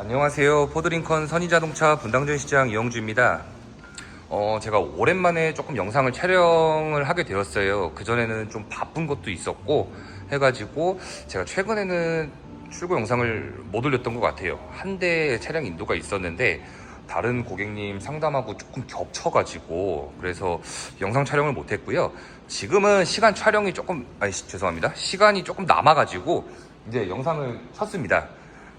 안녕하세요. 포드링컨 선의자동차 분당전 시장 이영주입니다. 어, 제가 오랜만에 조금 영상을 촬영을 하게 되었어요. 그전에는 좀 바쁜 것도 있었고 해가지고 제가 최근에는 출고 영상을 못 올렸던 것 같아요. 한대 차량 인도가 있었는데 다른 고객님 상담하고 조금 겹쳐가지고 그래서 영상 촬영을 못했고요. 지금은 시간 촬영이 조금 아니 시- 죄송합니다. 시간이 조금 남아가지고 이제 영상을 켰습니다.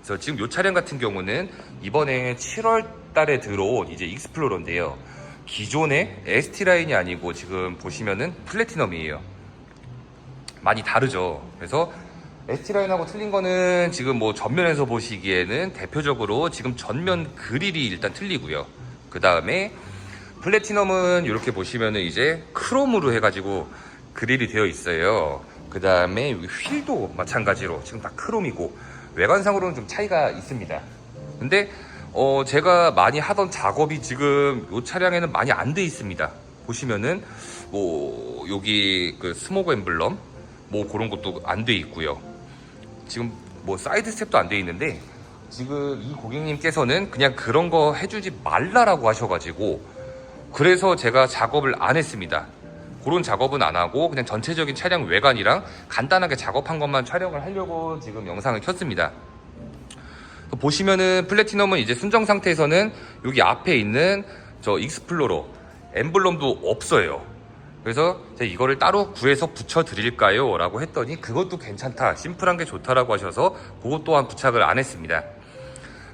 그래서 지금 이 차량 같은 경우는 이번에 7월 달에 들어온 이제 익스플로러인데요. 기존의 ST 라인이 아니고 지금 보시면은 플래티넘이에요. 많이 다르죠. 그래서 ST 라인하고 틀린 거는 지금 뭐 전면에서 보시기에는 대표적으로 지금 전면 그릴이 일단 틀리고요. 그 다음에 플래티넘은 이렇게 보시면은 이제 크롬으로 해가지고 그릴이 되어 있어요. 그 다음에 휠도 마찬가지로 지금 다 크롬이고 외관상으로는 좀 차이가 있습니다. 근데 어 제가 많이 하던 작업이 지금 이 차량에는 많이 안 돼 있습니다. 보시면은 뭐 여기 그 스모그 엠블럼 뭐 그런 것도 안 돼 있고요. 지금 뭐 사이드 스텝도 안 돼 있는데 지금 이 고객님께서는 그냥 그런 거 해주지 말라라고 하셔가지고 그래서 제가 작업을 안 했습니다. 그런 작업은 안 하고 그냥 전체적인 차량 외관이랑 간단하게 작업한 것만 촬영을 하려고 지금 영상을 켰습니다. 보시면은 플래티넘은 이제 순정 상태에서는 여기 앞에 있는 저 익스플로러 엠블럼도 없어요. 그래서 이거를 따로 구해서 붙여 드릴까요? 라고 했더니 그것도 괜찮다. 심플한 게 좋다라고 하셔서 그것 또한 부착을 안 했습니다.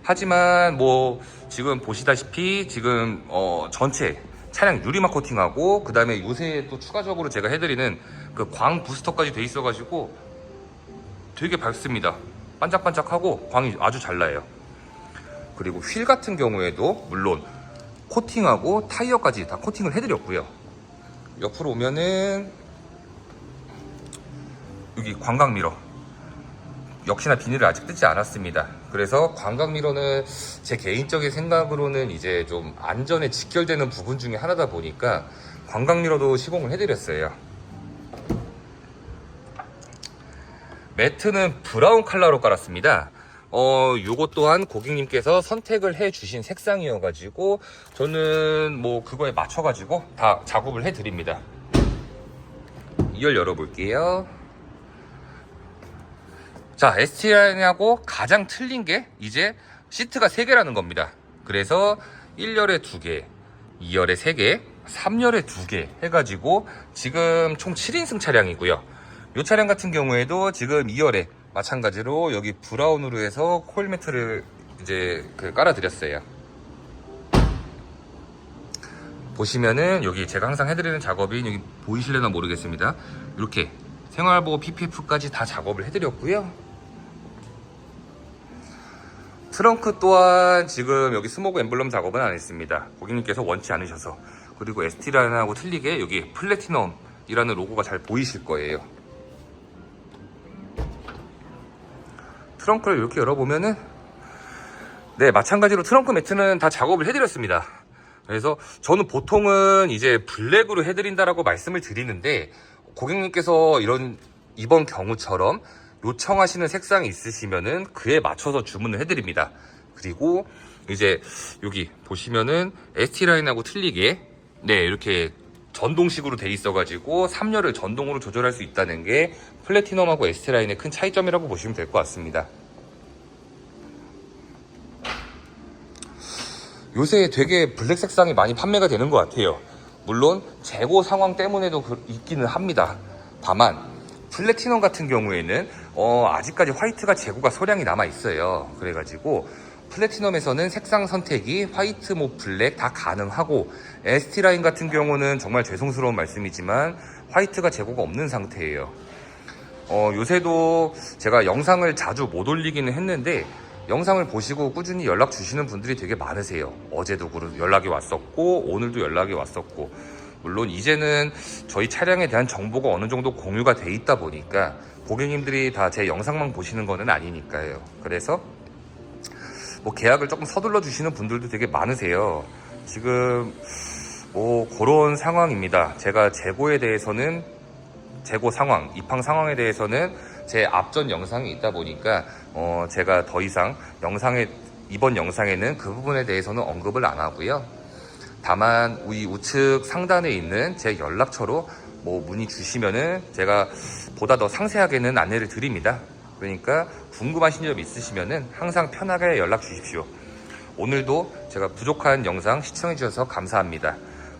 하지만 뭐 지금 보시다시피 지금 어 전체 차량 유리막 코팅하고 그 다음에 요새 또 추가적으로 제가 해드리는 그 광 부스터까지 돼 있어가지고 되게 밝습니다. 반짝반짝하고 광이 아주 잘 나요. 그리고 휠 같은 경우에도 물론 코팅하고 타이어까지 다 코팅을 해드렸고요. 옆으로 오면은 여기 광각 미러 역시나 비닐을 아직 뜯지 않았습니다. 그래서 광각 미러는 제 개인적인 생각으로는 이제 좀 안전에 직결되는 부분 중에 하나다 보니까 광각 미러도 시공을 해드렸어요. 매트는 브라운 컬러로 깔았습니다. 어, 요것 또한 고객님께서 선택을 해 주신 색상이어가지고, 저는 뭐 그거에 맞춰가지고 다 작업을 해 드립니다. 2열 열어볼게요. 자, ST라인하고 가장 틀린 게 이제 시트가 3개라는 겁니다. 그래서 1열에 2개, 2열에 3개, 3열에 2개 해가지고 지금 총 7인승 차량이고요. 이 차량 같은 경우에도 지금 2열에 마찬가지로 여기 브라운으로 해서 코일 매트를 이제 그 깔아드렸어요. 보시면은 여기 제가 항상 해드리는 작업이 여기 보이실려나 모르겠습니다. 이렇게 생활보호 PPF까지 다 작업을 해드렸고요. 트렁크 또한 지금 여기 스모그 엠블럼 작업은 안 했습니다. 고객님께서 원치 않으셔서. 그리고 ST라인하고 틀리게 여기 플래티넘이라는 로고가 잘 보이실 거예요. 트렁크를 이렇게 열어보면은 네 마찬가지로 트렁크 매트는 다 작업을 해드렸습니다. 그래서 저는 보통은 이제 블랙으로 해드린다라고 말씀을 드리는데 고객님께서 이런 이번 경우처럼 요청하시는 색상이 있으시면은 그에 맞춰서 주문을 해드립니다. 그리고 이제 여기 보시면은 ST 라인하고 틀리게 네 이렇게 전동식으로 돼 있어가지고 3열을 전동으로 조절할 수 있다는 게 플래티넘하고 ST 라인의 큰 차이점이라고 보시면 될 것 같습니다. 요새 되게 블랙 색상이 많이 판매가 되는 것 같아요. 물론 재고 상황 때문에도 그- 있기는 합니다. 다만 플래티넘 같은 경우에는 어, 아직까지 화이트가 재고가 소량이 남아 있어요. 그래가지고 플래티넘에서는 색상 선택이 화이트, 뭐 블랙 다 가능하고 ST 라인 같은 경우는 정말 죄송스러운 말씀이지만 화이트가 재고가 없는 상태예요. 어, 요새도 제가 영상을 자주 못 올리기는 했는데 영상을 보시고 꾸준히 연락 주시는 분들이 되게 많으세요. 어제도 연락이 왔었고 오늘도 연락이 왔었고 물론 이제는 저희 차량에 대한 정보가 어느 정도 공유가 돼 있다 보니까 고객님들이 다 제 영상만 보시는 거는 아니니까요. 그래서 뭐 계약을 조금 서둘러 주시는 분들도 되게 많으세요. 지금 뭐 그런 상황입니다. 제가 재고에 대해서는 재고 상황, 입항 상황에 대해서는 제 앞전 영상이 있다 보니까 어 제가 더 이상 영상에 이번 영상에는 그 부분에 대해서는 언급을 안 하고요. 다만 우리 우측 상단에 있는 제 연락처로 뭐 문의 주시면은 제가 보다 더 상세하게는 안내를 드립니다. 그러니까 궁금하신 점 있으시면은 항상 편하게 연락 주십시오. 오늘도 제가 부족한 영상 시청해 주셔서 감사합니다.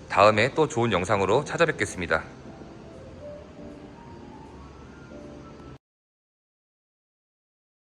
다음에 또 좋은 영상으로 찾아뵙겠습니다.